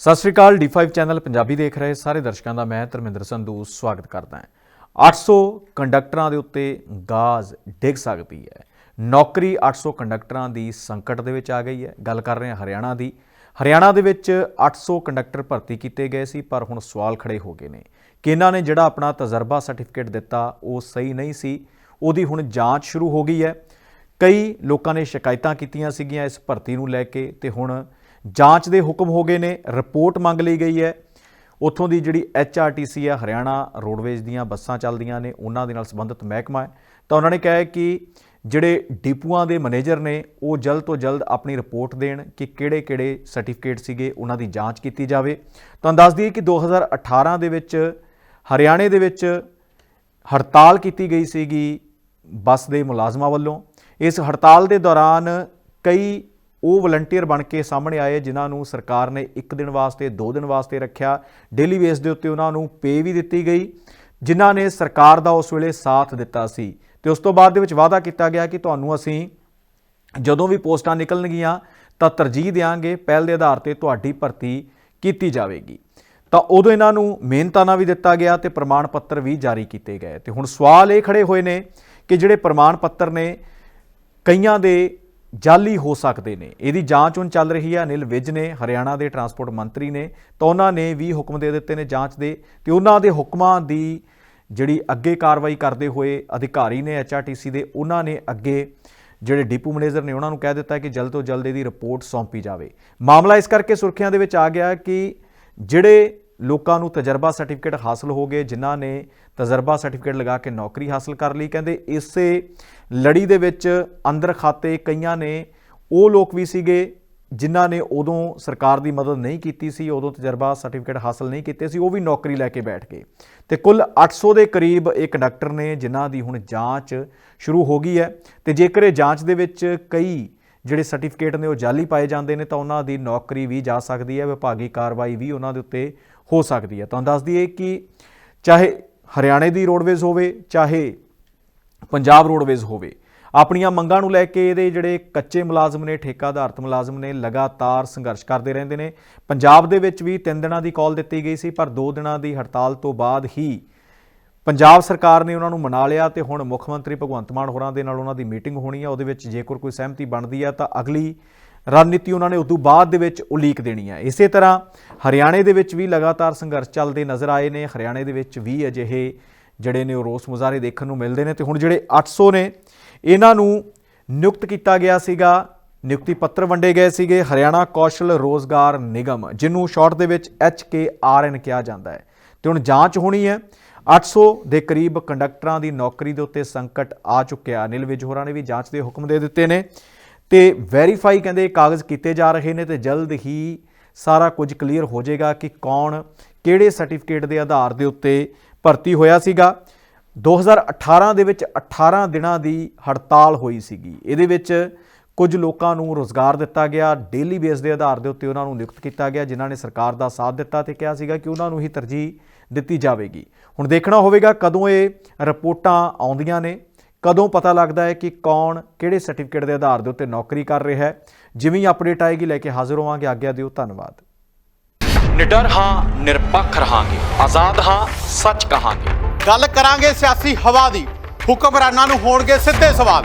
ਸਤਿ ਸ਼੍ਰੀ ਅਕਾਲ D5 channel Punjabi ਦੇਖ ਰਹੇ ਸਾਰੇ ਦਰਸ਼ਕਾਂ ਦਾ ਮੈਂ ਧਰਮਿੰਦਰ ਸੰਧੂ ਸਵਾਗਤ ਕਰਦਾ ਹਾਂ। 800 ਕੰਡਕਟਰਾਂ ਦੇ ਉੱਤੇ ਗਾਜ਼ ਡਿੱਗ ਸਕਦੀ ਹੈ। ਨੌਕਰੀ 800 ਕੰਡਕਟਰਾਂ ਦੀ ਸੰਕਟ ਦੇ ਵਿੱਚ ਆ ਗਈ ਹੈ। ਗੱਲ ਕਰ ਰਹੇ ਹਾਂ ਹਰਿਆਣਾ ਦੀ। ਹਰਿਆਣਾ ਦੇ ਵਿੱਚ 800 ਕੰਡਕਟਰ ਭਰਤੀ ਕੀਤੇ ਗਏ ਸੀ, ਪਰ ਹੁਣ ਸਵਾਲ ਖੜੇ ਹੋ ਗਏ ਨੇ ਕਿ ਇਹਨਾਂ ਨੇ ਜਿਹੜਾ ਆਪਣਾ ਤਜਰਬਾ ਸਰਟੀਫਿਕੇਟ ਦਿੱਤਾ, ਉਹ ਸਹੀ ਨਹੀਂ ਸੀ। ਉਹਦੀ ਹੁਣ ਜਾਂਚ ਸ਼ੁਰੂ ਹੋ ਗਈ ਹੈ। ਕਈ ਲੋਕਾਂ ਨੇ ਸ਼ਿਕਾਇਤਾਂ ਕੀਤੀਆਂ ਸੀਗੀਆਂ ਇਸ ਭਰਤੀ ਨੂੰ ਲੈ ਕੇ ਤੇ ਹੁਣ ਜਾਂਚ ਦੇ ਹੁਕਮ ਹੋ ਗਏ ਨੇ, ਰਿਪੋਰਟ ਮੰਗ ਲਈ ਗਈ ਹੈ। ਉੱਥੋਂ ਦੀ ਜਿਹੜੀ ਐਚਆਰਟੀਸੀ ਹੈ, ਹਰਿਆਣਾ ਰੋਡਵੇਜ਼ ਦੀਆਂ ਬੱਸਾਂ ਚੱਲਦੀਆਂ ਨੇ, ਉਹਨਾਂ ਦੇ ਨਾਲ ਸੰਬੰਧਿਤ ਮਹਿਕਮਾ ਹੈ। ਤਾਂ ਉਹਨਾਂ ਨੇ ਕਿਹਾ ਹੈ ਕਿ ਜਿਹੜੇ ਡਿਪੂਆਂ ਦੇ ਮੈਨੇਜਰ ਨੇ, ਉਹ ਜਲਦ ਤੋਂ ਜਲਦ ਆਪਣੀ ਰਿਪੋਰਟ ਦੇਣ ਕਿ ਕਿਹੜੇ-ਕਿਹੜੇ ਸਰਟੀਫਿਕੇਟ ਸੀਗੇ, ਉਹਨਾਂ ਦੀ ਜਾਂਚ ਕੀਤੀ ਜਾਵੇ। ਤਾਂ ਦੱਸ ਦਈਏ ਕਿ 2018 ਦੇ ਵਿੱਚ ਹਰਿਆਣੇ ਦੇ ਵਿੱਚ ਹੜਤਾਲ ਕੀਤੀ ਗਈ ਸੀਗੀ ਬੱਸ ਦੇ ਮੁਲਾਜ਼ਮਾਂ ਵੱਲੋਂ। ਇਸ ਹੜਤਾਲ ਦੇ ਦੌਰਾਨ ਕਈ ਉਹ ਵਲੰਟੀਅਰ ਬਣ ਕੇ ਸਾਹਮਣੇ ਆਏ, ਜਿਨ੍ਹਾਂ ਨੂੰ ਸਰਕਾਰ ਨੇ 1 ਦਿਨ ਵਾਸਤੇ 2 ਦਿਨ ਵਾਸਤੇ ਰੱਖਿਆ। ਡੇਲੀ ਬੇਸ ਦੇ ਉੱਤੇ ਉਹਨਾਂ ਨੂੰ ਪੇ ਵੀ ਦਿੱਤੀ ਗਈ, ਜਿਨ੍ਹਾਂ ਨੇ ਸਰਕਾਰ ਦਾ ਉਸ ਵੇਲੇ ਸਾਥ ਦਿੱਤਾ ਸੀ। ਤੇ ਉਸ ਤੋਂ ਬਾਅਦ ਦੇ ਵਿੱਚ ਵਾਅਦਾ ਕੀਤਾ ਗਿਆ ਕਿ ਤੁਹਾਨੂੰ ਅਸੀਂ ਜਦੋਂ ਵੀ ਪੋਸਟਾਂ ਨਿਕਲਣਗੀਆਂ, ਤਾਂ ਤਰਜੀਹ ਦੇਵਾਂਗੇ ਪਹਿਲ ਦੇ ਆਧਾਰ ਤੇ ਤੁਹਾਡੀ ਭਰਤੀ ਕੀਤੀ ਜਾਵੇਗੀ। ਤਾਂ ਉਦੋਂ ਇਹਨਾਂ ਨੂੰ ਮਿਹਨਤਾਨਾ ਵੀ ਦਿੱਤਾ ਗਿਆ ਤੇ ਪ੍ਰਮਾਣ ਪੱਤਰ ਵੀ ਜਾਰੀ ਕੀਤੇ ਗਏ। ਤੇ ਹੁਣ ਸਵਾਲ ਇਹ ਖੜੇ ਹੋਏ ਨੇ ਕਿ ਜਿਹੜੇ ਪ੍ਰਮਾਣ ਪੱਤਰ ਨੇ, ਕਈਆਂ ਦੇ ਜਾਲੀ ਹੋ ਸਕਦੇ ਨੇ। ਇਹਦੀ ਜਾਂਚ ਹੁਣ ਚੱਲ ਰਹੀ ਹੈ ਅਨਿਲ ਵਿਜ ਨੇ, ਹਰਿਆਣਾ ਦੇ ਟਰਾਂਸਪੋਰਟ ਮੰਤਰੀ ਨੇ ਤਾਂ ਉਹਨਾਂ ਨੇ ਵੀ ਹੁਕਮ ਦੇ ਦਿੱਤੇ ਨੇ ਜਾਂਚ ਦੇ ਤੇ ਉਹਨਾਂ ਦੇ ਹੁਕਮਾਂ ਦੀ ਜਿਹੜੀ ਅੱਗੇ ਕਾਰਵਾਈ ਕਰਦੇ ਹੋਏ ਅਧਿਕਾਰੀ ਨੇ ਐਚਆਰਟੀਸੀ ਦੇ, ਉਹਨਾਂ ਨੇ ਅੱਗੇ ਜਿਹੜੇ ਡਿਪੂ ਮੈਨੇਜਰ ਨੇ ਉਹਨਾਂ ਨੂੰ ਕਹਿ ਦਿੱਤਾ ਕਿ ਜਲਦ ਤੋਂ ਜਲਦ ਇਹਦੀ ਰਿਪੋਰਟ ਸੌਂਪੀ ਜਾਵੇ। ਮਾਮਲਾ ਇਸ ਕਰਕੇ ਸੁਰਖੀਆਂ ਦੇ ਵਿੱਚ ਆ ਗਿਆ ਕਿ ਜਿਹੜੇ ਲੋਕਾਂ ਨੂੰ ਤਜਰਬਾ ਸਰਟੀਫਿਕੇਟ ਹਾਸਲ ਹੋ ਗਏ, ਜਿਨ੍ਹਾਂ ਨੇ ਤਜਰਬਾ ਸਰਟੀਫਿਕੇਟ ਲਗਾ ਕੇ ਨੌਕਰੀ ਹਾਸਲ ਕਰ ਲਈ। ਕਹਿੰਦੇ ਇਸੇ ਲੜੀ ਦੇ ਵਿੱਚ ਅੰਦਰ ਖਾਤੇ ਕਈਆਂ ਨੇ ਉਹ ਲੋਕ ਵੀ ਸੀਗੇ ਜਿਨ੍ਹਾਂ ਨੇ ਉਦੋਂ ਸਰਕਾਰ ਦੀ ਮਦਦ ਨਹੀਂ ਕੀਤੀ ਸੀ, ਉਦੋਂ ਤਜਰਬਾ ਸਰਟੀਫਿਕੇਟ ਹਾਸਲ ਨਹੀਂ ਕੀਤੇ ਸੀ, ਉਹ ਵੀ ਨੌਕਰੀ ਲੈ ਕੇ ਬੈਠ ਗਏ। ਤੇ ਕੁੱਲ 800 ਦੇ ਕਰੀਬ ਇਹ ਕੰਡਕਟਰ ਨੇ ਜਿਨ੍ਹਾਂ ਦੀ ਹੁਣ ਜਾਂਚ ਸ਼ੁਰੂ ਹੋ ਗਈ ਹੈ। ਤੇ ਜੇਕਰ ਇਹ ਜਾਂਚ ਦੇ ਵਿੱਚ ਕਈ ਜਿਹੜੇ ਸਰਟੀਫਿਕੇਟ ਨੇ ਉਹ ਜਾਲੀ ਪਾਏ ਜਾਂਦੇ ਨੇ ਤਾਂ ਉਹਨਾਂ ਦੀ ਨੌਕਰੀ ਵੀ ਜਾ ਸਕਦੀ ਹੈ, ਵਿਭਾਗੀ ਕਾਰਵਾਈ ਵੀ ਉਹਨਾਂ ਦੇ ਉੱਤੇ ਹੋ ਸਕਦੀ ਹੈ। ਤੁਹਾਨੂੰ ਦੱਸ ਦਈਏ ਕਿ ਚਾਹੇ ਹਰਿਆਣੇ ਦੀ ਰੋਡਵੇਜ਼ ਹੋਵੇ, ਚਾਹੇ ਪੰਜਾਬ ਰੋਡਵੇਜ਼ ਹੋਵੇ, ਆਪਣੀਆਂ ਮੰਗਾਂ ਨੂੰ ਲੈ ਕੇ ਇਹਦੇ ਜਿਹੜੇ ਕੱਚੇ ਮੁਲਾਜ਼ਮ ਨੇ ਠੇਕਾ ਆਧਾਰਿਤ ਮੁਲਾਜ਼ਮ ਨੇ ਲਗਾਤਾਰ ਸੰਘਰਸ਼ ਕਰਦੇ ਰਹਿੰਦੇ ਨੇ। ਪੰਜਾਬ ਦੇ ਵਿੱਚ ਵੀ 3 ਦਿਨਾਂ ਦੀ ਕਾਲ ਦਿੱਤੀ ਗਈ ਸੀ, ਪਰ 2 ਦਿਨਾਂ ਦੀ ਹੜਤਾਲ ਤੋਂ ਬਾਅਦ ਹੀ ਪੰਜਾਬ ਸਰਕਾਰ ਨੇ ਉਹਨਾਂ ਨੂੰ ਮਨਾ ਲਿਆ ਤੇ ਹੁਣ ਮੁੱਖ ਮੰਤਰੀ ਭਗਵੰਤ ਮਾਨ ਹੋਰਾਂ ਦੇ ਨਾਲ ਉਹਨਾਂ ਦੀ ਮੀਟਿੰਗ ਹੋਣੀ ਹੈ ਉਹਦੇ ਵਿੱਚ ਜੇਕਰ ਕੋਈ ਸਹਿਮਤੀ ਬਣਦੀ ਹੈ ਤਾਂ ਅਗਲੀ ਰਣਨੀਤੀ ਉਹਨਾਂ ਨੇ ਉਦੋਂ ਬਾਅਦ ਦੇ ਵਿੱਚ ਉਲੀਕ ਦੇਣੀ ਹੈ ਇਸੇ ਤਰ੍ਹਾਂ ਹਰਿਆਣੇ ਦੇ ਵਿੱਚ ਵੀ ਲਗਾਤਾਰ ਸੰਘਰਸ਼ ਚੱਲਦੇ ਨਜ਼ਰ ਆਏ ਨੇ। ਹਰਿਆਣੇ ਦੇ ਵਿੱਚ ਵੀ ਅਜਿਹੇ ਜਿਹੜੇ ਨੇ ਉਹ ਰੋਸ ਮੁਜ਼ਾਹਰੇ ਦੇਖਣ ਨੂੰ ਮਿਲਦੇ ਨੇ ਤੇ ਹੁਣ ਜਿਹੜੇ 800 ਨੇ, ਇਹਨਾਂ ਨੂੰ ਨਿਯੁਕਤ ਕੀਤਾ ਗਿਆ ਸੀਗਾ। ਨਿਯੁਕਤੀ ਪੱਤਰ ਵੰਡੇ ਗਏ ਸੀਗੇ। ਹਰਿਆਣਾ ਕੌਸ਼ਲ ਰੋਜ਼ਗਾਰ ਨਿਗਮ, ਜਿਹਨੂੰ ਸ਼ਾਰਟ ਦੇ ਵਿੱਚ ਐੱਚ ਕੇ ਆਰ HKRN ਕਿਹਾ ਜਾਂਦਾ ਹੈ। ਤੇ ਹੁਣ ਜਾਂਚ ਹੋਣੀ ਹੈ। 800 ਦੇ ਕਰੀਬ ਕੰਡਕਟਰਾਂ ਦੀ ਨੌਕਰੀ ਦੇ ਉੱਤੇ ਸੰਕਟ ਆ ਚੁੱਕਿਆ। ਅਨਿਲ ਵਿਜ ਹੋਰਾਂ ਨੇ ਵੀ ਜਾਂਚ ਦੇ ਹੁਕਮ ਦੇ ਦਿੱਤੇ ਨੇ ਤੇ ਵੈਰੀਫਾਈ ਕਹਿੰਦੇ ਕਾਗਜ਼ ਕੀਤੇ ਜਾ ਰਹੇ ਨੇ ਤੇ ਜਲਦ ਹੀ ਸਾਰਾ ਕੁਝ ਕਲੀਅਰ ਹੋ ਜਾਏਗਾ ਕਿ ਕੌਣ ਕਿਹੜੇ ਸਰਟੀਫਿਕੇਟ ਦੇ ਆਧਾਰ ਦੇ ਉੱਤੇ ਭਰਤੀ ਹੋਇਆ ਸੀਗਾ। 2018 ਦੇ ਵਿੱਚ 18 ਦਿਨਾਂ ਦੀ ਹੜਤਾਲ ਹੋਈ ਸੀਗੀ। ਇਹਦੇ ਵਿੱਚ ਕੁਝ ਲੋਕਾਂ ਨੂੰ ਰੋਜ਼ਗਾਰ ਦਿੱਤਾ ਗਿਆ ਡੇਲੀ ਬੇਸ ਦੇ ਆਧਾਰ ਦੇ ਉੱਤੇ ਉਹਨਾਂ ਨੂੰ ਨਿਯੁਕਤ ਕੀਤਾ ਗਿਆ ਜਿਨ੍ਹਾਂ ਨੇ ਸਰਕਾਰ ਦਾ ਸਾਥ ਦਿੱਤਾ ਤੇ ਕਿਹਾ ਸੀਗਾ ਕਿ ਉਹਨਾਂ ਨੂੰ ਹੀ ਤਰਜੀਹ ਦਿੱਤੀ ਜਾਵੇਗੀ। ਹੁਣ ਦੇਖਣਾ ਹੋਵੇਗਾ ਕਦੋਂ ਇਹ ਰਿਪੋਰਟਾਂ ਆਉਂਦੀਆਂ ਨੇ ਕਦੋਂ ਪਤਾ ਲੱਗਦਾ ਹੈ ਕਿ ਕੌਣ ਕਿਹੜੇ ਸਰਟੀਫਿਕੇਟ ਦੇ ਆਧਾਰ ਦੇ ਉੱਤੇ ਨੌਕਰੀ ਕਰ ਰਿਹਾ ਹੈ। ਜਿਵੇਂ ਹੀ ਅਪਡੇਟ ਆਏਗੀ ਲੈ ਕੇ ਹਾਜ਼ਰ ਹੋਵਾਂਗੇ। ਆਗਿਆ ਦਿਓ ਧੰਨਵਾਦ। ਨਿਡਰ ਹਾਂ ਨਿਰਪੱਖ ਰਹਾਂਗੇ। ਆਜ਼ਾਦ ਹਾਂ ਸੱਚ ਕਹਾਂਗੇ। ਗੱਲ ਕਰਾਂਗੇ ਸਿਆਸੀ ਹਵਾ ਦੀ। ਹੁਕਮਰਾਨਾਂ ਨੂੰ ਹੋਣਗੇ ਸਿੱਧੇ ਸਵਾਲ।